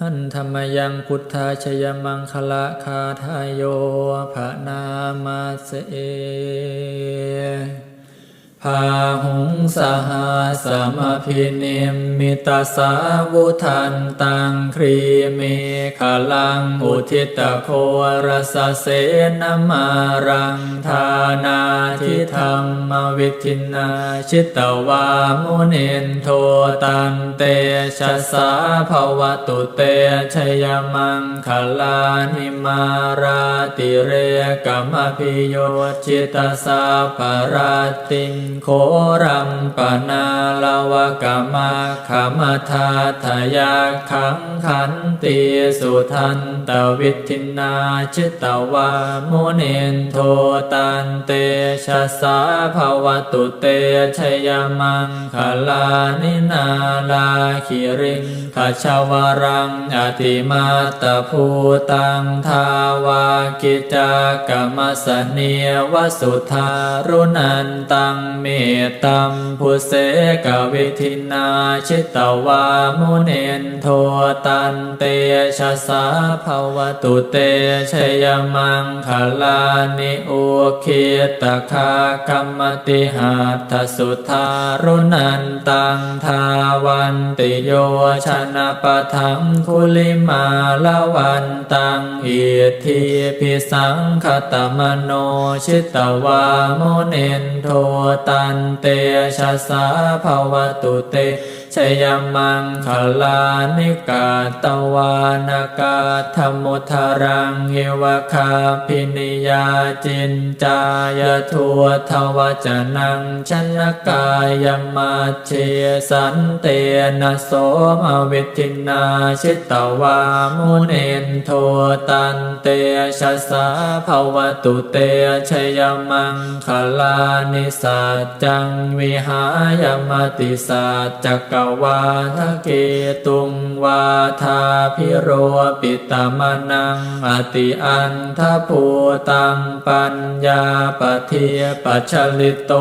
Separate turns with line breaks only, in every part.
หันธรรมยังพุทธาชยมังคละคาทายโยภะนามาเส พาหุงสหาสมพินิมมิตาสาวุทันตังครีเมขลังอุทิตโครสเสนมารังทานาทิธรรมวิทินาชิตวามุนินโทตันเตชะสาภวตุเตชยมังคลานิมาราติเรกมพิโยจิตาสาปราติงโครัมปนาลวกามาขมทาทยาขังขันติสุทันตวิทินาชิตวามุนินโทตันเตชะสาภวตุเตชยมังคลานินาลาคิริงขชาวรังอติมาตภูตังทาวากิจากรรมสเนียวสุธารุนันตังเมตตัมพุเสกวิทินาชิตวามุเนนโทตันเตชะสาภาวตุเตชยมังคลานิอุคิตคากรรมติหาทสุธารุนันตังทาวันติโยชนะปะทังคุลิมาลวันตังอิทธิพิสังคตมโนชิตวามุเนนโทตตันเตชะสาภวตุเต ชยมังคลานิกาตวานากาธมุทารังเอวคาพินิยาจินจายทัวทวจนังชนกายมัจเชสันเตนะโสมวิทินาชิตวามุเนนโทตันเตชะสาภวตุเตชยมังคลานิสัจจังวิหายมติสัจจกวาทะเกตุงวาทาพิโรปิตามนัง อติอันทภูตังปัญญาปเทียปัจฉลิตโต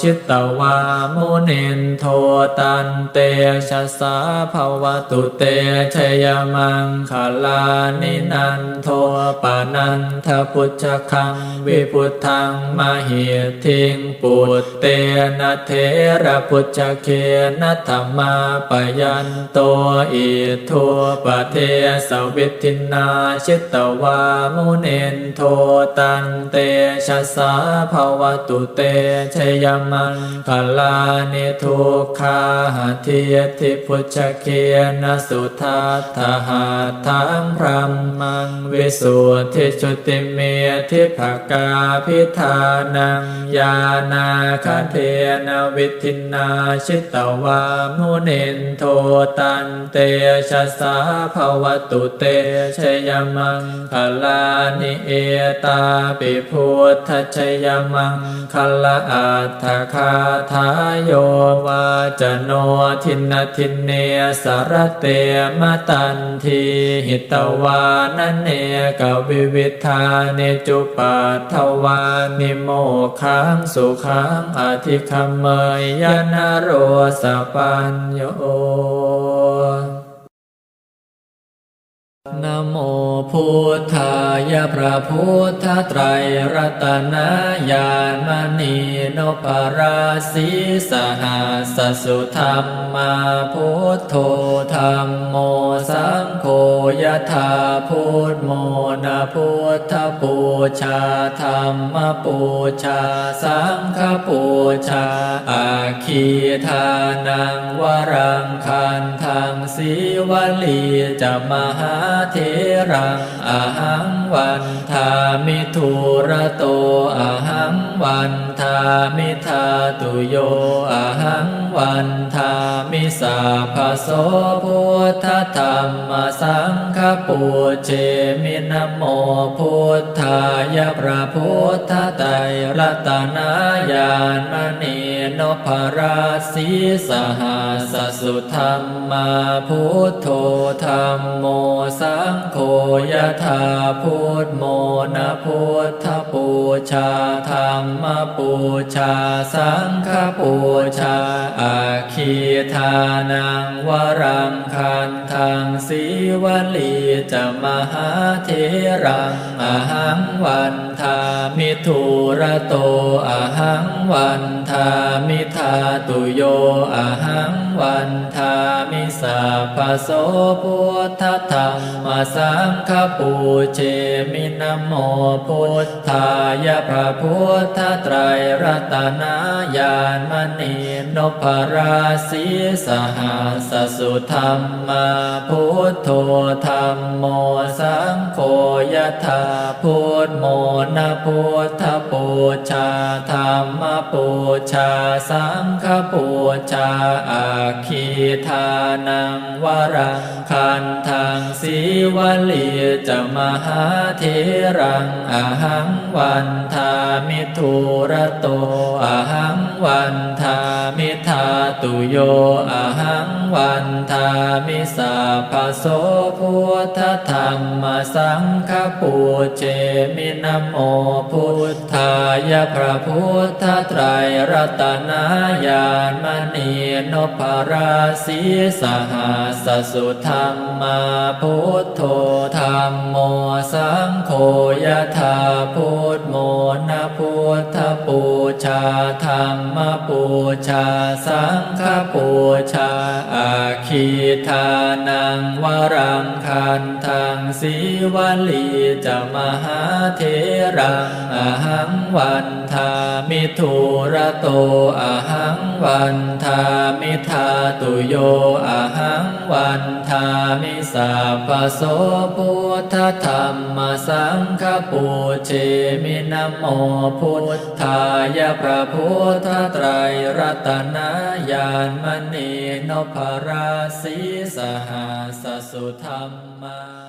ชิตตวามุนินโทตันเตชะสาภวตุเตชยมังคลานินันโทปานันทพุชฌคังวิพุทธังมหิทิงปุตเตนะเทระพุชฌเคนะธรรมาปยันโตอิทัวปะเทสวิทินาชิตตวามุเนนโทตันเตชะสาภาวตุเตชยมังคลานิทุกขาหาทียทิพุชเคนสุทัตถหาทังพรหมังวิสุทธิจุติเมทิภกาพิธานังยานาคเทนวิทินาชิตตวามุเนนโทตันเตชะสาภวตุเตชยมังคลานิเอตาปิพุทธชยมังคลาอัตถคาทายโยวาจโนทินทินเนสารเตมตันทีหิตวานเนกวิวิธาเนจุปัทวานิโมขังสุขังอธิคมเมยยนโรสปันะ พุทธายพระพุทธไตรรัตนญาณมณีนพราศีสหัสสุธรรมาพุทโธธรรมโมสังโฆยะธาพุทโมนะพุทธปูชาธรรมปูชาสังฆปูชาอาคีทานังวรังคันทังสีวลีจะมหาเทรังอาหังวันทามิทุระโตอาหังวันทามิทาตุโยอหังวันทามิสาภโสพุทธธรรมสังฆปูเชมินโมพุทธายพระพุทธไตรรัตนายานมณีนพราศีสหัสสุธรรมาพุทโธธรรมโมสังโฆยะธาพุทโมนะพุทธปู ชาธรรมปูชาสังฆปูชาอาคีทานังวรังคันทังสีวลีจะมหาเทรังอหังวันทามิทุระโตอหังวันทามิทาตุโยอหังวันทามิสัพโสพุทธธรรมสังฆปูเชมินโมพุทธายะพระพุทธไตรรัตนายานมณีนพราศีสหัสสุธรรมาพุทโธธรรมโมสังโฆยะธาพุทโมนะพุทธปูชาธรรมปูชาสังฆปูชาอาคีทานังวรังคันทังสีวลีจะมหาเทรังอหังวันทามิทุระโตอหังวันทามิทาตุโยอหังวันทามิสาภโสพุทธธรรมสังฆปูเจมินโมพุทธายะพระพุทธไตรรัตนายานมณีนพราศีสหัสสุธรรมาพุทโธธรรมโมสังโฆยะธาพุทโมนะพุทธปูชาธรรมปูชา สังฆปูชา อาคีทานังวรังคันทังสีวลีจะมหาเทรังอหังวันทามิทุระโตอหังวันทามิทาตุโยอหังวันทามิสัพพโสพุทธธรรมสังฆปูเชมินะโมพุทธายะพระพุทธไตรรัตนายานมณีนพราศีสหัสสุธรรมา